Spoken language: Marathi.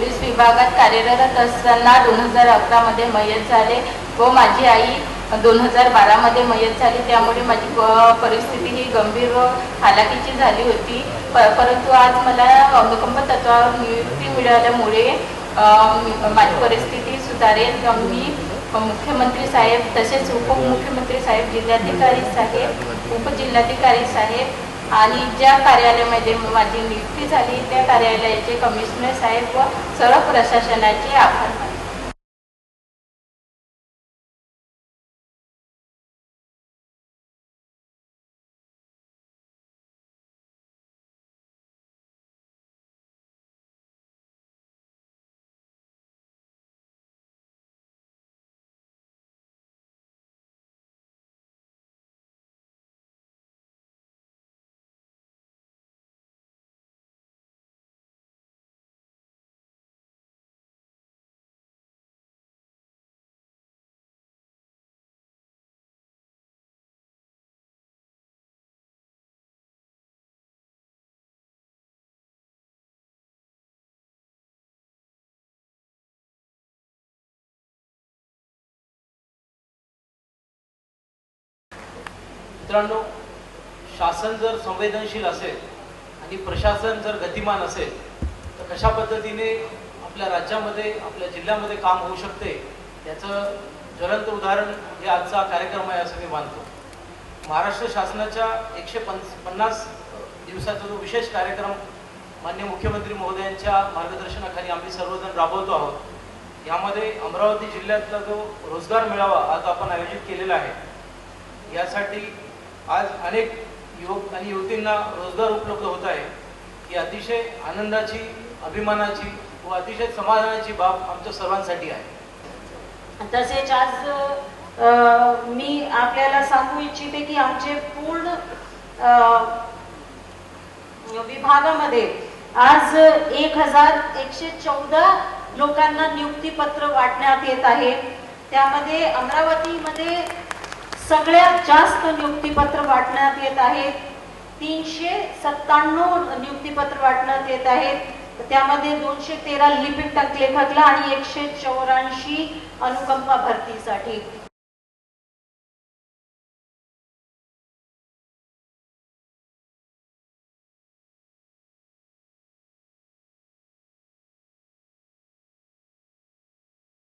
विभागात कार्यरत असताना दोन हजार अकरामध्ये मयत झाले व माझी आई दोन हजार बारामध्ये मयत झाली. त्यामुळे माझी परिस्थिती ही गंभीर व हालाकीची झाली होती. प परंतु आज मला अनुकंप तत्वावर नियुक्ती मिळाल्यामुळे माझी परिस्थिती सुधारेल. मी मुख्यमंत्री साहेब तसेच उपमुख्यमंत्री साहेब जिल्हाधिकारी साहेब उपजिल्हाधिकारी साहेब आणि ज्या कार्यालयामध्ये माझी नियुक्ती झाली त्या कार्यालयाचे कमिशनर साहेब व सर्व प्रशासनाचे आभार मित्रांनो शासन जर संवेदनशील असेल आणि प्रशासन जर गतिमान असेल तर कशा पद्धतीने आपल्या राज्यामध्ये आपल्या जिल्ह्यामध्ये काम होऊ शकते याचं ज्वलंत उदाहरण हे आजचा कार्यक्रम आहे असं मी मानतो. महाराष्ट्र शासनाच्या एकशे पं पन्नास दिवसाचा जो विशेष कार्यक्रम मान्य मुख्यमंत्री महोदयांच्या मार्गदर्शनाखाली आम्ही सर्वजण राबवतो आहोत यामध्ये अमरावती जिल्ह्यातला जो रोजगार मेळावा आज आपण आयोजित केलेला आहे यासाठी आज अनेक युवक आणि युवतींना रोजगार उपलब्ध होत आहे. ही अतिशय आनंदाची अभिमानाची व अतिशय समाधानाची बाब आमच्या सर्वांसाठी आहे. तसेच आज मी आपल्याला सांगू इच्छिते की आमचे पूर्ण विभागामध्ये आज एक हजार एकशे चौदा लोकांना नियुक्तीपत्र वाटण्यात येत आहे. त्यामध्ये अमरावतीमध्ये सगळ्यात जास्त नियुक्तीपत्र वाटण्यात येत आहेत तीनशे सत्त्याण्णव नियुक्तीपत्र वाटण्यात येत आहेत. त्यामध्ये दोनशे तेरा लिपिक टंकलेखकला आणि एकशे चौऱ्याऐंशी अनुकंपा भरतीसाठी.